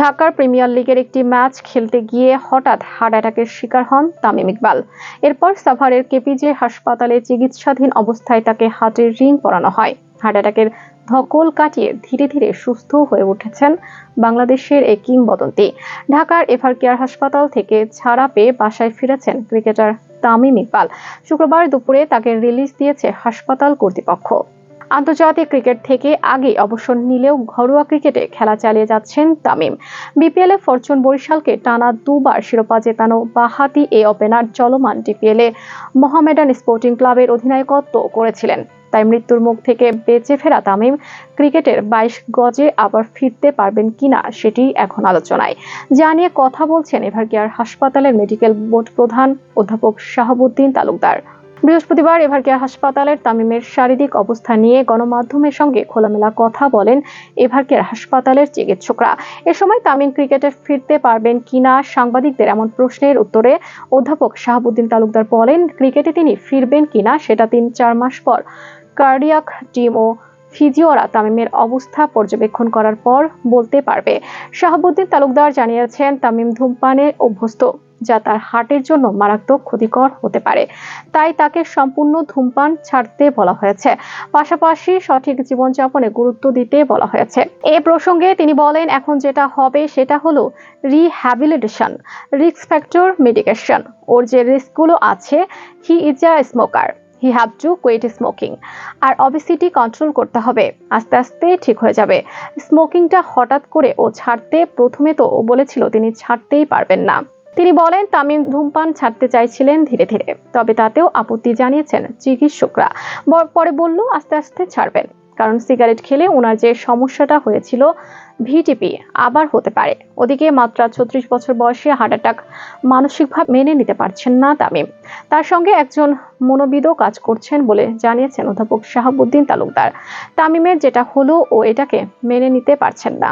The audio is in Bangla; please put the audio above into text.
ঢাকার প্রিমিয়ার লিগের একটি ম্যাচ খেলতে গিয়ে হঠাৎ হার্ট অ্যাটাকের শিকার হন তামিম ইকবাল। এরপর সাভারের কেপিজে হাসপাতালে চিকিৎসাধীন অবস্থায় তাকে হার্টের রিং পরানো হয়। হার্ট অ্যাটাকের ধকল কাটিয়ে ধীরে ধীরে সুস্থ হয়ে উঠেছেন বাংলাদেশের এই কিংবদন্তি। ঢাকার এভার কেয়ার হাসপাতাল থেকে ছাড়া পেয়ে বাসায় ফিরেছেন ক্রিকেটার তামিম ইকবাল। শুক্রবার দুপুরে তাকে রিলিজ দিয়েছে হাসপাতাল কর্তৃপক্ষ। আন্তর্জাতিক ক্রিকেট থেকে আগে অবসর নিলেও ঘরোয়া ক্রিকেটে খেলা চালিয়ে যাচ্ছেন তামিম। বিপিএলে ফরচুন বরিশালকে টানা দুবার শিরোপা জেতানো বাহাতি এ ওপেনার চলমান ডিপিএলে মোহামেডান স্পোর্টিং ক্লাবের অধিনায়কত্ব করেছিলেন। তাই মৃত্যুর মুখ থেকে বেঁচে ফেরা তামিম ক্রিকেটের বাইশ গজে আবার ফিরতে পারবেন কিনা সেটি এখন আলোচনায়। যা নিয়ে কথা বলছেন এভারকেয়ার হাসপাতালের মেডিকেল বোর্ড প্রধান অধ্যাপক শাহাবুদ্দিন তালুকদার। বৃহস্পতিবার এভারকেয়ার হাসপাতালের তামিমের শারীরিক অবস্থা নিয়ে গণমাধ্যমের সঙ্গে খোলামেলা কথা বলেন এভারকেয়ার হাসপাতালের চিকিৎসকরা। এ সময় তামিম ক্রিকেটে ফিরতে পারবেন কিনা সাংবাদিকদের এমন প্রশ্নের উত্তরে অধ্যাপক শাহাবুদ্দিন তালুকদার বলেন, ক্রিকেটে তিনি ফিরবেন কিনা সেটা তিন চার মাস পর। কার্ডিয়াক টিম ও ফিজিওরা তামিমের অবস্থা পর্যবেক্ষণ করার পর বলতে পারবে। শাহাবুদ্দিন তালুকদার জানিয়েছেন, তামিম ধূমপানে অভ্যস্ত। যা তার হার্টের জন্য মারাত্মক ক্ষতিকর হতে পারে। তাই তাকে সম্পূর্ণ ধূমপান ছাড়তে বলা হয়েছে। পাশাপাশি সঠিক জীবনযাপনে গুরুত্ব দিতে বলা হয়েছে। এ প্রসঙ্গে তিনি বলেন, এখন যেটা হবে সেটা হলো রিহ্যাবিলিটেশন রিস্ক ফ্যাক্টর মেডিকেশন ওর যে রিস্কগুলো আছে he is a smoker he have to quit smoking R obesity control করতে হবে, আস্তে আস্তে ঠিক হয়ে যাবে। স্মোকিংটা হঠাৎ করে ও ছাড়তে প্রথমে তো ও বলেছিল তিনি ছাড়তেই পারবেন না। তিনি বলেন, তামিম ধূমপান ছাড়তে চাইছিলেন ধীরে ধীরে, তবে তাতেও আপত্তি জানিয়েছেন চিকিৎসকরা। পরে বলল, আস্তে আস্তে ছাড়বেন, কারণ সিগারেট খেলে ওনার যে সমস্যাটা হয়েছিল, ভিটিপি আবার হতে পারে। ওদিকে মাত্র ছত্রিশ বছর বয়সে হার্ট অ্যাটাক মানসিকভাবে মেনে নিতে পারছেন না তামিম। তার সঙ্গে একজন মনোবিদও কাজ করছেন বলে জানিয়েছেন অধ্যাপক শাহাবুদ্দিন তালুকদার। তামিমের যেটা হলো ও এটাকে মেনে নিতে পারছেন না।